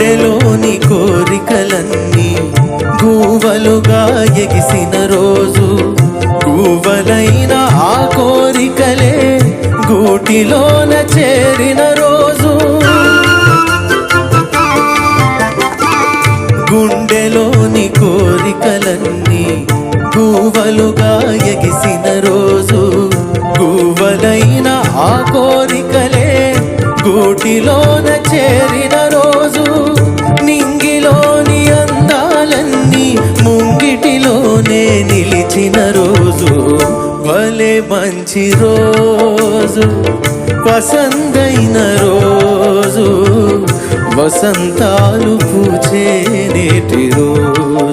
గుండెలోని కోరికలన్నీ గూవలుగా ఎగిసిన రోజు. గూవలైన ఆ కోరికలే గూటిలోన చేరిన రోజు. గుండెలోని కోరికలన్నీ గూవలుగా ఎగిసిన రోజు. గూవలైన ఆ కోరికలే గూటిలోన చేరిన రోజు. ముంగిటిలోనే నిలిచిన రోజు భలే మంచి రోజు. వసంతైన రోజు వసంతాలు పూచే నేటి రోజు.